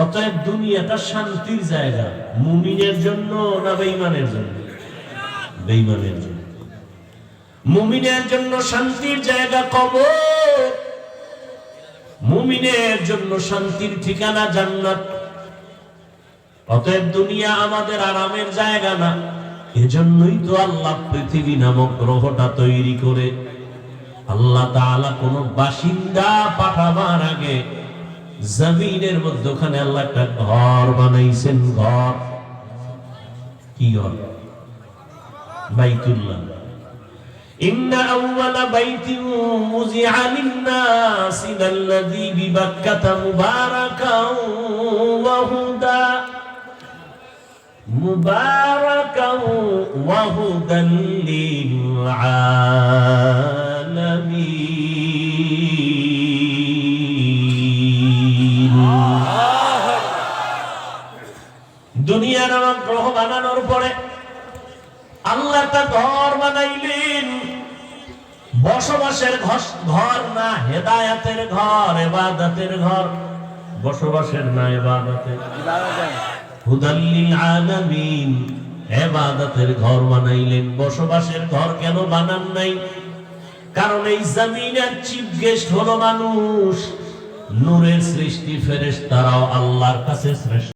অতএব দুনিয়াটা শান্তির জায়গা। মুমিনের জন্য না বেঈমানের জন্য? বেঈমানের জন্য। মুমিনের জন্য শান্তির জায়গা কবর। মুমিনের জন্য শান্তির ঠিকানা জান্নাত। অতএব দুনিয়া আমাদের আরামের জায়গা না। এজন্যই তো আল্লাহ পৃথিবী নামক গ্রহটা তৈরি করে। আল্লাহ তাআলা কোন বাসিন্দা পাঠাবার আগে জমিনের মধ্যখানে আল্লাহ একটা ঘর বানাইছেন ঘর কি ঘর বাইতুল্লাহ إن أول بيت وزع للناس للذي ببكة مباركا وهدى مباركا وهدى للعالمين দুনিয়া নামক গ্রহ বানানোর পরে আল্লাহ একটা ঘর বানাইলেন। বসবাসের ঘর না, হেদায়াতের ঘর, এবাদতের ঘর। বসবাসের না, এবাদতের। হুদাল্লিল আলামিন, এবাদতের ঘর বানাইলেন। বসবাসের ঘর কেন বানান নাই? কারণ এই জমিনের চিফ গেস্ট হলো মানুষ। নূরের সৃষ্টি ফেরেশতারাও আল্লাহর কাছে শ্রেষ্ঠ।